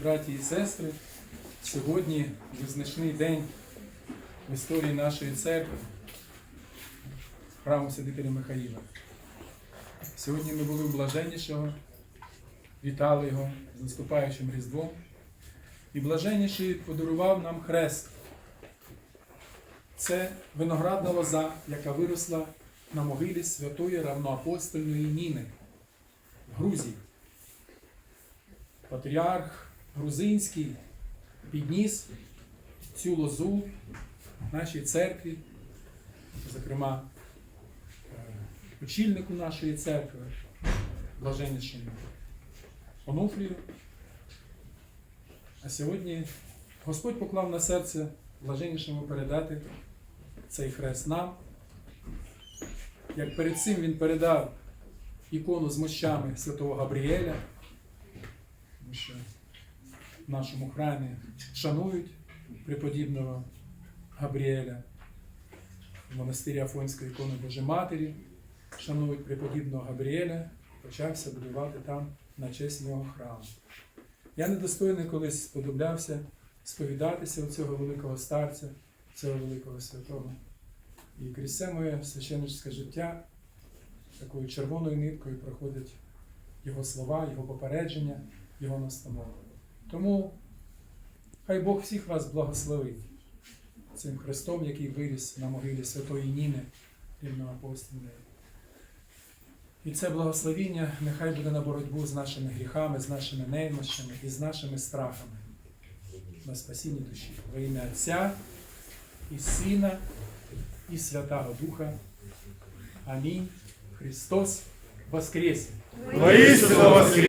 браті і сестри, сьогодні визначний день в історії нашої церкви, храму Святителя Михаїла. Сьогодні ми були у блаженнішого, вітали його з наступаючим Різдвом. І блаженніший подарував нам хрест. Це виноградна лоза, яка виросла на могилі святої равноапостольної Ніни в Грузії. Патріарх Грузинський підніс цю лозу нашій церкві, зокрема, е, очільнику нашої церкви, блаженнішому Онуфрію. А сьогодні Господь поклав на серце блаженнішому передати цей хрест нам. Як перед цим він передав ікону з мощами святого Габріеля, тому в нашому храмі шанують преподібного Габріеля, в монастирі Афонської ікони Божої Матері, шанують преподібного Габріеля, почався будувати там на честь нього храм. Я недостойний колись сподоблявся сповідатися у цього великого старця, цього великого святого. І крізь це моє священницьке життя такою червоною ниткою проходять його слова, його попередження, його настанови. Тому хай Бог всіх вас благословить цим Христом, який виріс на могилі Святої Ніни, рівноапостольної. І це благословіння нехай буде на боротьбу з нашими гріхами, з нашими немощами і з нашими страхами на спасіння душі. Во ім'я Отця і Сина, і Святого Духа. Амінь. Христос воскресе! Воскрес!